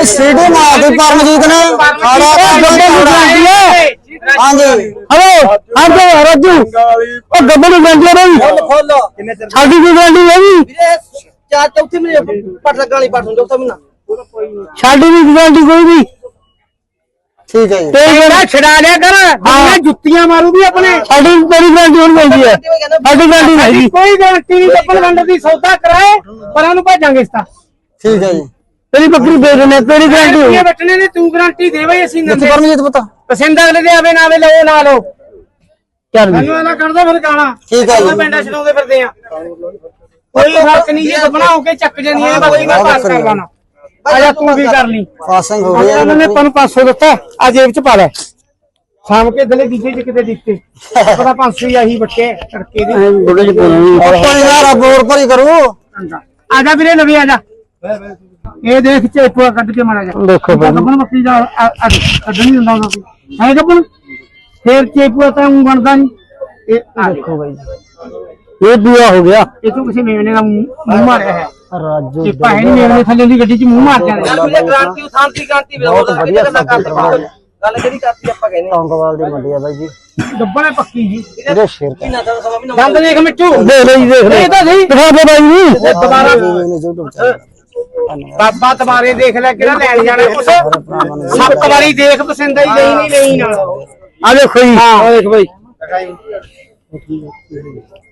ਵੀ ਸੀਡੀ ਮਾਰਦੀ ਪਰਮਜੀਤ ਨੇ। ਆੜਾ ਹਾਂਜੀ। ਹਲੋ ਹਾਂਜੀ ਰਾਜੂ। ਉਹ ਗੱਬੜ ਗੰਡੀ ਰਹੀ ਫੁੱਲ ਸਾਡੀ ਵੀ ਗੰਡੀ ਰਹੀ ਵੀਰੇ ਚਾਰ ਚੌਥੀ ਮਹੀਨੇ ਪੱਟ ਲੱਗਣ ਵਾਲੀ ਪੱਟ ਨੂੰ ਚੌਥਾ ਮਹੀਨਾ। ਸਾਡੀ ਵੀ ਗੰਡੀ ਕੋਈ ਨਹੀਂ। ਠੀਕ ਹੈ ਜੀ। ਤੇ ਜਿਹੜਾ ਛਡਾ ਲਿਆ ਕਰ। ਹਾਂ। ਜੁੱਤੀਆਂ ਮਾਰੂਗੀ ਆਪਣੇ। ਸਾਡੀ ਤੇਰੀ ਗੰਡੀ ਹੁਣ ਪੈਂਦੀ ਹੈ। ਸਾਡੀ ਗੰਡੀ ਨਹੀਂ ਕੋਈ ਗਾਰੰਟੀ ਨਹੀਂ ਚੱਪਲ ਵੰਡ ਦੀ ਸੌਦਾ ਕਰਾਏ ਪਰ ਉਹਨੂੰ ਭੇਜਾਂਗੇ ਇਸ ਤਾਂ ਠੀਕ ਹੈ ਜੀ। ਤੇਰੀ ਬੱਕਰੀ ਦੇ ਦੇਣੇ ਤੇਰੀ ਗਾਰੰਟੀ ਇਹ ਬੱਟਣੇ ਨੇ ਤੂੰ ਗਾਰੰਟੀ ਦੇ ਬਈ ਅਸੀਂ ਕਿੱਥੇ ਪਰਮਜੀਤ ਪਤਾ। ਪਸੰਦ ਅਗਲੇ ਦੇ ਆਵੇ ਨਾ ਆਵੇ ਲਓ ਨਾ ਲਓ। ਚੱਲ ਵੀ ਸਾਨੂੰ ਇਹਨਾਂ ਕਰਦਾ ਫਿਰ ਗਾਣਾ ਠੀਕ ਹੈ ਜੀ। ਪਿੰਡਾਂ ਛਡਾਉਂਦੇ ਫਿਰਦੇ ਆ। ਕੋਈ ਫ਼ਰਕ ਨਹੀਂ ਜੇ ਬਣਾਓ ਕੇ ਚੱਕ ਜਣੀ ਹੈ ਬਾਕੀ ਮੈਂ ਪਾਸ ਕਰ ਲਾਣਾ ਆ ਜਾ ਤੂੰ ਵੀ ਕਰ ਲਈ। ਪਾਸਿੰਗ ਹੋ ਹੈ ਉਹਨਾਂ ਨੇ ਤੈਨੂੰ 500 ਦਿੱਤਾ ਆ ਜੇਬ ਚ ਪਾ ਲੈ। ਸ਼ਾਮ ਕੇ ਦਲੇ ਦੀਜੇ ਚ ਕਿਤੇ ਦਿੱਤੇ। ਪਤਾ 500 ਹੀ ਆਹੀ ਬੱਟੇ ਤੜਕੇ ਦੇ। ਬੁੜੇ ਚ ਪਾਉਣੀ ਆਪਾਂ ਯਾਰ ਰੱਬ ਹੋਰ ਭਰੀ ਕਰੂ। ਆ ਜਾ ਵੀਰੇ ਨਵੀਂ ਆ ਜਾ ਇਹ ਦੇਖ ਚੇਪੂਆ ਕੱਢ ਕੇ ਮਾਰਾ ਜਾ ਦੇਖੋ ਬਾਈ। ਗੱਬਣ ਬੱਕਰੀ ਦਾ ਆ- ਕੱਢਣੀ ਹੁੰਦਾ ਉਹਨਾਂ ਕੋਲ ਹੈ ਗੱਬਣ? ਫੇਰ ਚੇਪੂਆ ਤਾਂ ਊਂ ਬਣਦਾ ਨਹੀਂ ਇਹ ਆ ਦੇਖੋ ਬਾਈ ਇਹ ਦੂਆ ਹੋ ਗਿਆ। ਇਹ ਤੋਂ ਕਿਸੇ ਮੇਵਨੇ ਦਾ ਮੂੰਹ ਮੂੰਹ ਮਾਰਿਆ ਹੈ। ਰਾਜੂ ਚੇਪਾ ਹੈ ਨਹੀਂ ਮੇਵਨੇ ਥੱਲੇ ਦੀ ਗੱਡੀ 'ਚ ਮੂੰਹ ਮਾਰ ਜਾਂਦੇ ਗਾਰੰਟੀ ਉਥਾਂਤੀ ਗਾਰੰਟੀ ਵੀਰੇ ਬਹੁਤ ਵਧੀਆ ਗੱਲ ਜਿਹੜੀ ਕਰਤੀ ਆਪਾਂ ਕਹਿੰਦੇ ਟੌਂਗਵਾਲ ਦੀ ਮੰਡੀ ਆ ਬਾਈ ਜੀ। ਗੱਬਣ ਹੈ ਪੱਕੀ ਜੀ। ਇਹਦੇ ਸ਼ੇਰ ਮਹੀਨਾ ਦਾ ਸਵਾ ਮਹੀਨਾ ਦੰਦ ਦੇਖ ਮਿੱਟੂ ਦੇਖ ਲੈ ਜੀ ਦੇਖ ਲੈ ਇਹ ਤਾਂ ਸਹੀ। ਦਿਖਾ ਦੇ ਬਾਈ ਨੂੰ ਇਹ ਦੁਬਾਰਾ ਨੇ YouTube ਚੈਨਲ ਬਾਬਾ ਤੁਹਾਰੇ ਦੇਖ ਲੈ ਕਿਹੜਾ ਲੈਣ ਜਾਣਾ ਕੁਛ। ਸੱਤ ਵਾਰੀ ਦੇਖ ਪਸੰਦ ਆਈ ਗਈ ਨਹੀਂ ਨਹੀਂ ਨਾਲ। ਆ ਦੇਖੋ ਜੀ। ਆ ਦੇਖ ਬਾਈ।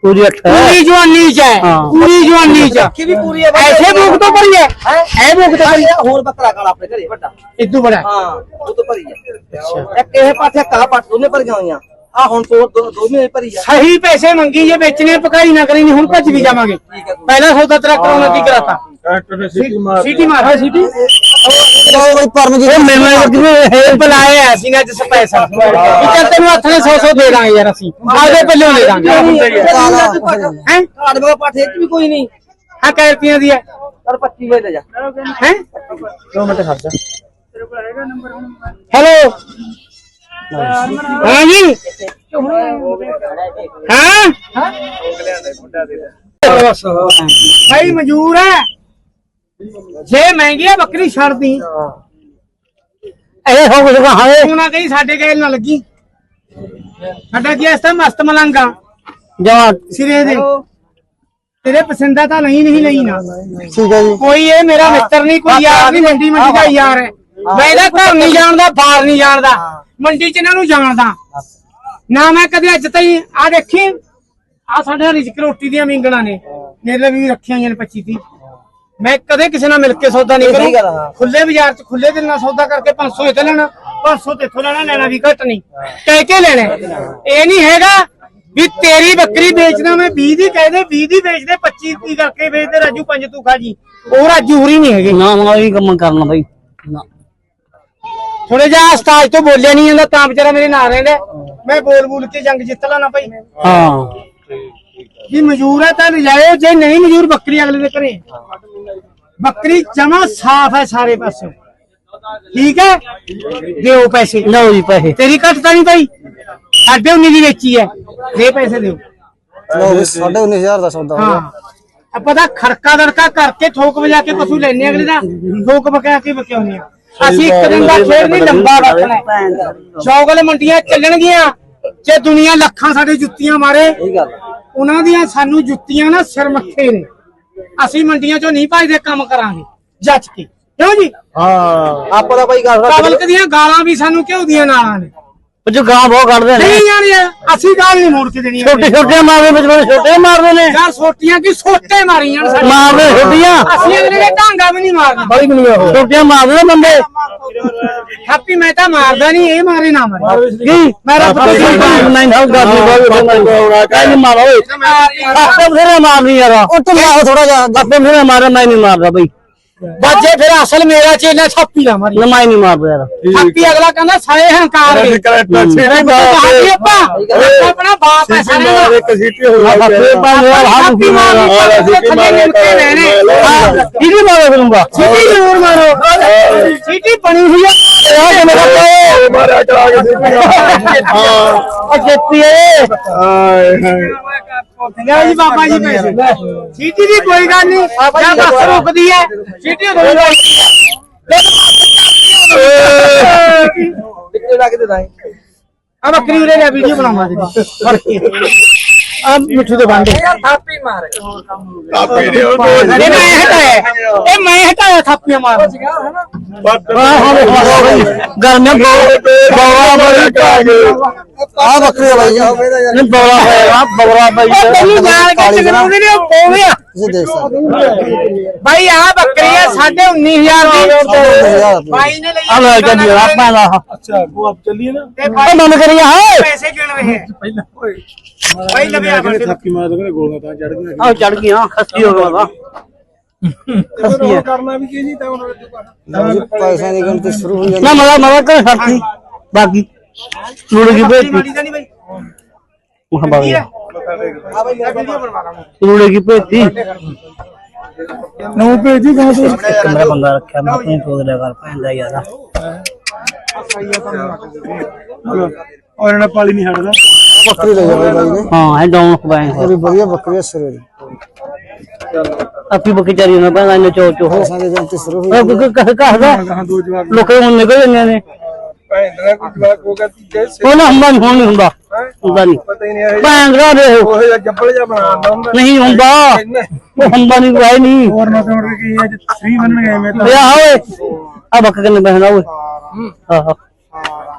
ਪੂਰੀ ਅੱਠ ਪੂਰੀ ਜਵਾਨੀ ਚ ਹੈ। ਪੂਰੀ ਜਵਾਨੀ ਚ। ਕੀ ਵੀ ਪੂਰੀ ਹੈ। ਐਸੇ ਭੁੱਖ ਤੋਂ ਭਰੀ ਹੈ। ਹੈ। ਭੁੱਖ ਤੋਂ ਭਰੀ ਹੋਰ ਬੱਕਰਾ ਕਾਲਾ ਆਪਣੇ ਘਰੇ ਵੱਡਾ। ਇਦੋਂ ਬੜਾ ਹਾਂ। ਉਹ ਤੋਂ ਭਰੀ ਹੈ। ਇੱਕ ਇਹ ਪਾਸੇ ਕਾ ਪੱਟ ਦੋਨੇ ਭਰੀਆਂ ਹੋਈਆਂ। ਆ ਹੁਣ ਤੋਂ ਦੋ ਦੋ ਮਹੀਨੇ ਭਰੀ ਆ। ਸਹੀ ਪੈਸੇ ਮੰਗੀ ਜੇ ਵੇਚਣੇ ਪਕਾਈ ਨਾ ਕਰੀ ਨਹੀਂ ਹੁਣ ਭੱਜ ਵੀ ਜਾਵਾਂਗੇ। ਪਹਿਲਾ ਸੌਦਾ ਤੇਰਾ ਕਰਾਉਣਾ ਕੀ ਕਰਾਤਾ? ਸੀਟੀ ਮਾਰ ਹਾਂ ਸੀਟੀ? ਲਓ ਬਾਈ ਪਰਮਜੀਤ ਮੈਨੂੰ ਇਹ ਬੁਲਾਏ ਆ ਅਸੀਂ ਅੱਜ ਸਪੈਸ਼ਲ ਵੀ ਚੱਲ ਤੈਨੂੰ ਹੱਥ ਨੇ 100 100 ਦੇ ਦਾਂਗੇ ਯਾਰ ਅਸੀਂ। ਆਪਦੇ ਪੱਲਿਓਂ ਦੇ ਦਾਂਗੇ। ਹੈ? ਘਾੜ ਮਗਾ ਪਾਠੇ ਚ ਵੀ ਕੋਈ ਨਹੀਂ। ਆ ਕੈ ਰੁਪਈਆਂ ਦੀ ਹੈ। ਪਰ 25 ਵੇ ਲੈ ਜਾ। ਹੈ? 2 ਮਿੰਟ ਖੜ ਜਾ। ਹੈਲੋ? ਹਾਂ ਜੀ ਹਾਂ? ਭਾਈ ਮਨਜ਼ੂਰ ਹੈ। ਜੇ ਮਹਿੰਗੀ ਬੱਕਰੀ ਛੱਡਦੀ। ਇਹ ਹੋ ਗਿਆ ਹਾਏ। ਤੂੰ ਨਾ ਕਹੀਂ ਸਾਡੇ ਗੈਲ ਨਾ ਲੱਗੀ। ਸਾਡਾ ਕੀ ਇਸ ਤਾਂ ਮਸਤ ਮਲੰਗਾ ਜਵਾ ਸਿਰੇ ਦੇ। ਤੇਰੇ ਪਸੰਦਾ ਤਾਂ ਨਹੀਂ ਨਹੀਂ ਲਈ ਨਾ। ਠੀਕ ਹੈ ਜੀ। ਕੋਈ ਇਹ ਮੇਰਾ ਮਿੱਤਰ ਨਹੀਂ ਕੋਈ ਯਾਰ ਨਹੀਂ ਮੰਡੀ ਮੰਡੀ ਦਾ ਯਾਰ ਹੈ। ਮੈਂ ਇਹਦਾ ਘਰ ਨਹੀਂ ਜਾਣਦਾ ਬਾਹਰ ਨਹੀਂ ਜਾਣਦਾ। ਮੰਡੀ ਚ ਇਹਨਾਂ ਨੂੰ ਜਾਣਦਾ। ਨਾ ਮੈਂ ਕਦੇ ਅੱਜ ਤਾਈਂ ਆ ਦੇਖੀ ਆ ਸਾਡੇ ਰਿਜਕ ਰੋਟੀ ਦੀਆਂ ਮਿੰਗਣਾ ਨੇ। ਮੇਰੇ ਲਈ ਵੀ ਰੱਖੀਆਂ ਹੋਈਆਂ ਨੇ 25 30 ਮੈਂ ਕਦੇ ਕਿਸੇ ਨਾਲ ਮਿਲ ਕੇ ਸੌਦਾ ਨਹੀਂ ਕਰੂੰ। ਖੁੱਲੇ ਬਾਜ਼ਾਰ ਚ ਖੁੱਲੇ ਦਿਲ ਨਾਲ ਸੌਦਾ ਕਰਕੇ 500 ਇੱਥੇ ਲੈਣਾ 500 ਤੇ ਇੱਥੋਂ ਲੈਣਾ ਲੈਣਾ ਵੀ ਘੱਟ ਨਹੀਂ। ਕਹਿ ਕੇ ਲੈਣਾ। ਇਹ ਨਹੀਂ ਹੈਗਾ ਵੀ ਤੇਰੀ ਬੱਕਰੀ ਵੇਚਦਾ ਮੈਂ 20 ਦੀ ਕਹਦੇ 20 ਦੀ ਵੇਚਦੇ 25 ਦੀ ਕਰਕੇ ਵੇਚਦੇ ਰਾਜੂ ਪੰਜ ਤੂੰ ਖਾ ਜੀ। ਉਹ ਰਾਜੂ ਹੁਰੀ ਨਹੀਂ ਹੈਗੇ। ਨਾ ਮਾ ਵੀ ਕੰਮ ਕਰਨਾ ਬਾਈ। ਨਾ। ਥੋੜੇ ਜਿਹਾ ਸਟਾਜ ਤੋਂ ਬੋਲਿਆ ਨਹੀਂ ਜਾਂਦਾ ਤਾਂ ਵਿਚਾਰਾ ਮੇਰੇ ਨਾਲ ਰਹਿੰਦਾ ਮੈਂ ਬੋਲ ਬੋਲ ਕੇ ਜੰਗ ਜਿੱਤ ਲੈਣਾ ਭਾਈ। ਹਾਂ। ਜੀ ਮਜੂਰ ਹੈ ਤਾਂ ਲਿਜਾਇਓ ਜੇ ਨਹੀਂ ਮਜੂਰ ਬੱਕਰੀ ਅਗਲੇ ਦੇ ਘਰੇ। ਬੱਕਰੀ ਜਮਾ ਸਾਫ਼ ਹੈ ਸਾਰੇ ਪਾਸੇ। ਠੀਕ ਹੈ? ਦਿਓ ਪੈਸੇ। ਲਓ ਜੀ ਪੈਸੇ। ਤੇਰੀ ਘੱਟ ਤਾਂ ਨਹੀਂ ਭਾਈ। ਸਾਡੇ 19 ਦੀ ਵੇਚੀ ਹੈ। ਦੇ ਪੈਸੇ ਦਿਓ। ਲਓ ਵੀ 19500 ਦਾ ਸੌਦਾ ਹੋ ਆਪਾਂ ਤਾਂ ਖੜਕਾ ਦੜਕਾ ਕਰਕੇ ਠੋਕ ਵਜਾ ਕੇ ਪਸ਼ੂ ਲੈਣੇ ਅਗਲੇ ਦਾ। ਠੋਕ ਬਕਾ ਕੇ ਬਕਿਆਉਂਦੇ ਆ ਅਸੀਂ ਇੱਕ ਦਿਨ ਦਾ ਖੇਡ ਨਹੀਂ ਲੰਬਾ ਰੱਖਣਾ। ਹੈ। ਚੌਗਲ ਮੰਡੀਆਂ ਚੱਲਣਗੀਆਂ। ਜੇ ਦੁਨੀਆ ਲੱਖਾਂ ਸਾਡੇ ਜੁੱਤੀਆਂ ਮਾਰੇ ਉਹਨਾਂ ਦੀਆਂ ਸਾਨੂੰ ਜੁੱਤੀਆਂ ਨਾ ਸਿਰ ਮੱਥੇ ਨੇ ਅਸੀਂ ਮੰਡੀਆਂ ਚੋਂ ਨਹੀਂ ਭਜਦੇ ਕੰਮ ਕਰਾਂਗੇ। ਜੱਜ ਕੇ। ਕਿਉਂ ਜੀ? ਆਪਾਂ ਦਾ ਬਾਈ ਗੱਲ ਪਬਲਿਕ ਦੀਆਂ ਗਾਲਾਂ ਵੀ ਸਾਨੂੰ ਕਿਉਂ ਦੀਆਂ ਨਾਲਾਂ ਨੇ ਉਹ ਜੋ ਗਾਂ ਬਹੁਤ ਕੱਢਦੇ ਨੇ। ਨਹੀਂ ਜਾਣੀ ਅਸੀਂ ਗਾਲ ਨਹੀਂ ਮੋੜ ਕੇ ਦੇਣੀ ਛੋਟੇ ਛੋਟੇ ਮਾਰਦੇ ਵਿੱਚ ਵਿੱਚ ਛੋਟੇ ਮਾਰਦੇ ਨੇ। ਯਾਰ ਸੋਟੀਆਂ ਕੀ ਸੋਟੇ ਮਾਰੀ ਜਾਣ ਸਾਡੇ ਮਾਰਦੇ ਛੋਟੀਆਂ। ਅਸੀਂ ਅਗਲੇ ਦੇ ਢਾਂਗਾ ਵੀ ਨਹੀਂ ਮਾਰਨਾ। ਬੜੀ ਨਹੀਂ ਉਹ ਛੋਟੀਆਂ ਮਾਰਦੇ ਨੇ ਬੰਦੇ। ਹੈਪੀ ਮੈਂ ਤਾਂ ਮਾਰਦਾ ਨਹੀਂ ਇਹ ਮਾਰੇ ਨਾ ਮਾਰੇ। ਕੀ? ਮੈਂ ਰੱਬ ਤੋਂ ਨਹੀਂ ਡਰਦਾ ਨਾ ਗੱਲ ਨਹੀਂ ਕਾਹ ਨਹੀਂ। ਮਾਰੋ ਆਪੇ ਫਿਰ ਮਾਰਨੀ ਯਾਰ। ਉਹ ਢਿੱਲਾ ਥੋੜਾ ਜਿਹਾ ਆਪੇ ਫਿਰ ਮਾਰ ਮੈਂ ਨਹੀਂ ਮਾਰਦਾ ਬਈ। ਬੱਜੇ ਫਿਰ ਅਸਲ ਮੇਰਾ ਚੇਲਾ ਛਾਪੀ ਨਾ ਮਾਰੀ। ਨਮਾਈ ਨਹੀਂ ਮਾਰਦਾ ਯਾਰ। ਛਾਪੀ ਅਗਲਾ ਕਹਿੰਦਾ ਸਾਏ ਹੰਕਾਰ ਵੇ ਮੇਰੇ ਬਾਪ ਆਪਾਂ। ਆਪਣਾ ਬਾਪ ਹੈ ਸਾਰੇ ਦਾ। ਆਪੇ ਪੰਜ ਹਜ਼ਾਰ ਹਮ ਛਾਪੀ ਥੱਲੇ ਨਿਮਕੇ ਲੈਣੇ ਇਹਦੀ ਮਾਰੋ ਕਰੂੰਗਾ ਸਿੱਧੀ ਜ਼ਰੂਰ ਮਾਰੋ। ਸਿੱਧੀ ਬਣੀ ਹੋਈ ਆ। ਇਹ ਕਿ ਮੇਰਾ ਹਾਂ ਅੱਗੇ ਪੀਏ ਹਾਏ ਹਾਏ ਲੈ ਜੀ ਬਾਬਾ ਜੀ ਕੋਈ ਗੱਲ ਨਹੀਂ ਜਾਂ ਬੱਸ ਰੁਕਦੀ ਹੈ ਆ ਮਿੱਠੂ ਦੇ ਬਾਂਡੇ। ਥਾਪੀ ਮਾਰ। ਆਪੇ ਦੇ ਉਹ ਇਹ ਮੈਂ ਹਟਾਇਆ। ਇਹ ਮੈਂ ਹਟਾਇਆ ਥਾਪੀਆਂ ਮਾਰ ਗਰਮੀਆਂ ਬੌਲਾ ਬੜੀ ਆ ਬੱਕਰੀ ਬਾਈ। ਨਹੀਂ ਬੌਲਾ ਹੋਇਆ। ਬੌਲਾ ਬਾਈ। ਤੈਨੂੰ ਗਾਲ ਕੱਟ ਕਰਾਉਂਦੇ ਨੇ ਉਹ ਕੋਵੇਂ ਆ। ਤੁਸੀਂ ਦੇਖ ਸਕਦੇ ਆ ਬੱਕਰੀ ਆ ਸਾਢੇ 19000 ਦੀ ਭਾਈ ਨੇ ਲਈ ਆ ਲੈ ਕੇ ਜੀ ਆਪਾਂ ਦਾ ਅੱਛਾ ਉਹ ਆਪ ਚੱਲੀਏ ਨਾ ਤੇ ਉਹ ਭਾਈ ਮਨ ਕਰੀਆ ਹੈ ਪੈਸੇ ਗਿਣ ਰਹੇ ਪਹਿਲਾਂ ਓਏ ਭਾਈ ਲਵੇ ਆ ਬੰਦੇ ਥੱਕੀ ਮਾਰ ਦੇ ਗੋਲੀਆਂ ਤਾਂ ਚੜ ਗਈਆਂ ਆ ਚੜ ਗਈਆਂ ਖੱਸੀ ਹੋ ਗਿਆ ਖੱਸੀ ਹੈ ਕਰਨਾ ਵੀ ਕੀ ਜੀ ਤਾਂ ਹੁਣ ਪੈਸੇ ਦੀ ਗਿਣਤੀ ਸ਼ੁਰੂ ਹੋ ਜਾਂਦੀ ਨਾ ਮਗਾ ਮਗਾ ਕਰ ਸਾਥੀ ਬਾਕੀ ਮੁੜ ਗਈ ਮਾੜੀ ਭੇਤੀ ਤਾਂ ਨਹੀਂ ਭਾਈ ਮਹਾ ਬਾਗੀ ਆ ਭਾਈ ਮੇਰਾ ਨੌ ਭੇਜੀ ਕਹਾਂ ਤੂੰ। ਇੱਕ ਮੇਰਾ ਬੰਦਾ ਰੱਖਿਆ ਮੈਂ ਆਪਣੀ ਤੋਦ ਲਿਆ ਕਰ ਪੈਂਦਾ ਯਾਰ। ਔਰ ਇਹਨਾਂ ਪਾਲੀ ਨਹੀਂ ਹਟਦਾ। ਬੱਕਰੀ ਲੈ ਜਾਵੇ ਬਾਈ ਨੇ। ਹਾਂ ਇਹ ਡਾਊਨ ਖਵਾਏ। ਪੂਰੀ ਵਧੀਆ ਬੱਕਰੀ ਹੈ ਸਿਰੇ ਦੀ। ਆਪੀ ਬੱਕੀ ਚਾਰੀ ਨਾ ਇਹਨੇ ਚੋ ਚੋ। ਹੋ ਦੀ ਗਿਣਤੀ ਸ਼ੁਰੂ ਹੋ ਉਹ ਕਹ ਕਹਦਾ ਲੋਕਾਂ ਨੂੰ ਨਿਕਲ ਜਾਂਦੇ ਨੇ। ਭੈਣ ਦਾ ਕੋਈ ਜਵਾਬ ਹੋਗਾ ਤੀਜੇ ਉਹ ਨਾ ਹੁੰਦਾ ਹੁਣ ਨਹੀਂ ਹੁੰਦਾ। ਹੁੰਦਾ ਨਹੀਂ। ਪਤਾ ਹੀ ਨਹੀਂ ਇਹ ਭੈਂਦਰਾ ਦੇ ਉਹ। ਉਹ ਜਿਹਾ ਜੱਬਲ ਜਿਹਾ ਬਣਾਉਂਦਾ ਹੁੰਦਾ। ਨਹੀਂ ਹੁੰਦਾ। ਉਹ ਹੁੰਦਾ ਨਹੀਂ ਕੋਈ ਨਹੀਂ। ਹੋਰ ਨਾ ਸਮਝ ਕੀ ਅੱਜ 3 ਬਣ ਗਏ ਮੈਂ ਓਏ ਆ ਓਏ। ਆ ਬੱਕ ਕਿੰਨੇ ਪੈਸਾ ਓਏ। ਆਹ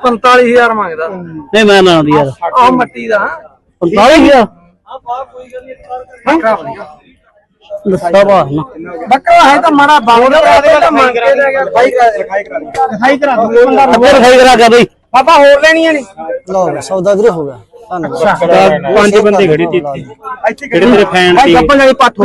45000 ਮੰਗਦਾ। ਨਹੀਂ ਮੈਂ ਨਾ ਆਉਂਦੀ ਯਾਰ। ਆਹ ਮੱਟੀ ਦਾ। 45000 ਦੱਸਾ ਬਾ ਨਾ ਬੱਕਰਾ ਹੈ ਤਾਂ ਮਾੜਾ ਬਾਉ ਦਾ ਤਾਂ ਮੰਗ ਕੇ ਲੈ ਗਿਆ। ਭਾਈ ਲਿਖਾਈ ਕਰਾ ਲਈ ਲਿਖਾਈ ਕਰਾ ਦੂੰ। ਅੱਗੇ ਲਿਖਾਈ ਕਰਾ ਕੇ ਬਈ। ਪਾਪਾ ਹੋਰ ਲੈਣੀਆਂ ਨੇ ਸੌਦਾ ਵੀਰੇ ਹੋ ਗਿਆ। ਧੰਨਵਾਦ। ਪੰਜ ਬੰਦੇ ਖੜੇ ਸੀ। ਇੱਥੇ। ਮੇਰੇ ਫੈਨ ਸੀ। ਗੱਪਾਂ ਵਾਲੀ ਪੱਠ